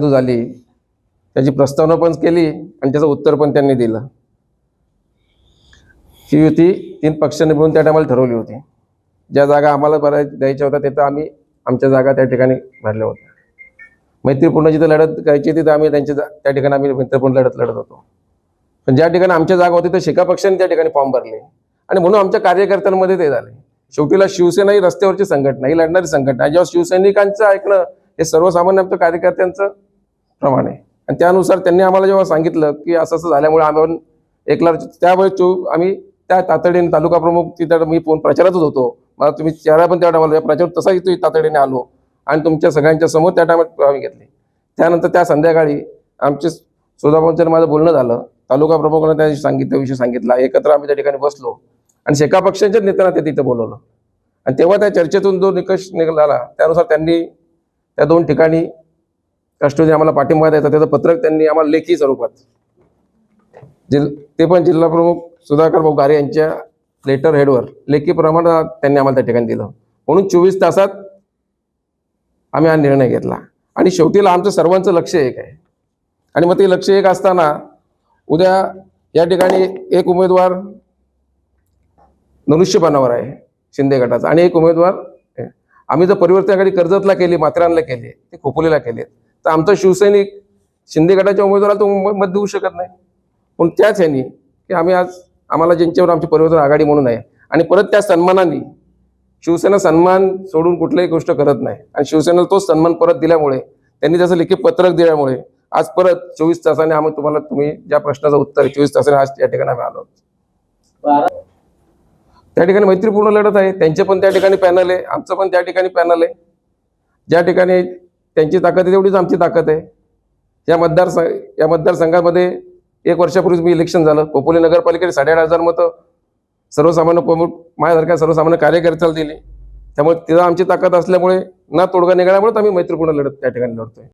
झाली त्याची प्रस्तावना पण केली आणि त्याचं उत्तर पण त्यांनी दिलं. ही युती तीन पक्षांनी मिळून त्या टायमाला ठरवली होती. ज्या जागा आम्हाला भराय द्यायच्या होत्या तिथं आम्ही आमच्या जागा त्या ठिकाणी भरल्या होत्या. मैत्रीपूर्ण जिथं लढत करायची तिथं आम्ही त्यांच्या त्या ठिकाणी आम्ही मैत्रीपूर्ण लढत लढत होतो. पण ज्या ठिकाणी आमच्या जागा होती तर शिका पक्षाने त्या ठिकाणी फॉर्म भरले. आणि म्हणून आमच्या कार्यकर्त्यांमध्ये ते झाले. शेवटीला शिवसेना ही रस्त्यावरची संघटना ही लढणारी संघटना. जेव्हा शिवसैनिकांचं ऐकणं हे सर्वसामान्य आमच्या कार्यकर्त्यांचं प्रमाणे. आणि त्यानुसार त्यांनी आम्हाला जेव्हा सांगितलं की असं असं झाल्यामुळे आम्ही एकला त्यावेळेस चो आम्ही त्या तातडीने तालुका प्रमुख तिथं मी फोन प्रचारातच होतो. मला तुम्ही चेहरा पण त्या टायमाला प्रचार तसाही तुम्ही तातडीने आलो. आणि तुमच्या सगळ्यांच्या समोर त्या टायमात आम्ही घेतली. त्यानंतर त्या संध्याकाळी आमचे सुधाभाऊंचं माझं बोलणं झालं. तालुका प्रमुखांना त्यांनी सांगितलं विषय सांगितला. एकत्र आम्ही त्या ठिकाणी बसलो. आणि शेका पक्षांच्याच नेत्यांना ते तिथं बोलवलं. आणि तेव्हा त्या चर्चेतून जो निकष निघाला त्यानुसार त्यांनी त्या दोन ठिकाणी राष्ट्रवादी आम्हाला पाठिंबा द्यायचा त्याचं पत्रक त्यांनी आम्हाला लेखी स्वरूपात. जिल ते पण जिल्हा प्रमुख सुधाकर भाऊ गारे यांच्या लेटर हेडवर लेखी प्रमाणात त्यांनी आम्हाला त्या ठिकाणी दिलं. म्हणून चोवीस तासात आम्ही हा निर्णय घेतला. आणि शेवटीला आमचं सर्वांचं लक्ष एक आहे. आणि मग ते लक्ष एक असताना उद्या या ठिकाणी एक उमेदवार मनुष्यपणावर आहे शिंदे गटाचा. आणि एक उमेदवार आम्ही जर परिवर्तनाकडे कर्जतला केली मात्रांना केली ते खोपोलीला केले तर आमचा शिवसैनिक शिंदे गटाच्या उमेदवाराला तो मत देऊ शकत नाही. पण त्याच ह्यानी की आम्ही आज आम्हाला ज्यांच्यावर आमची परिवर्तन आघाडी म्हणून आहे आणि परत त्या सन्मानाने शिवसेना सन्मान सोडून कुठल्याही गोष्ट करत नाही. आणि शिवसेनेला तोच सन्मान परत दिल्यामुळे त्यांनी त्याचं लिखित पत्रक दिल्यामुळे आज परत चोवीस तासाने आम्ही तुम्हाला तुम्ही ज्या प्रश्नाचं उत्तर चोवीस तासाने आज या ठिकाणी आम्ही आलो त्या ठिकाणी मैत्रीपूर्ण लढत आहे. त्यांचे पण त्या ठिकाणी पॅनल आहे आमचं पण त्या ठिकाणी पॅनल आहे. ज्या ठिकाणी त्यांची ताकद आहे तेवढीच आमची ताकद आहे. या मतदारसंघ या मतदारसंघामध्ये एक वर्षापूर्वीच मी इलेक्शन झालं. पोपोली नगरपालिकेने साडेआठ हजार मतं सर्वसामान्य प्रमुख माझ्यासारख्या सर्वसामान्य कार्यकर्त्याला दिली. त्यामुळे तिथं आमची ताकद असल्यामुळे ना तोडगा निघाल्यामुळे आम्ही मैत्रीपूर्ण लढत त्या ठिकाणी लढतोय.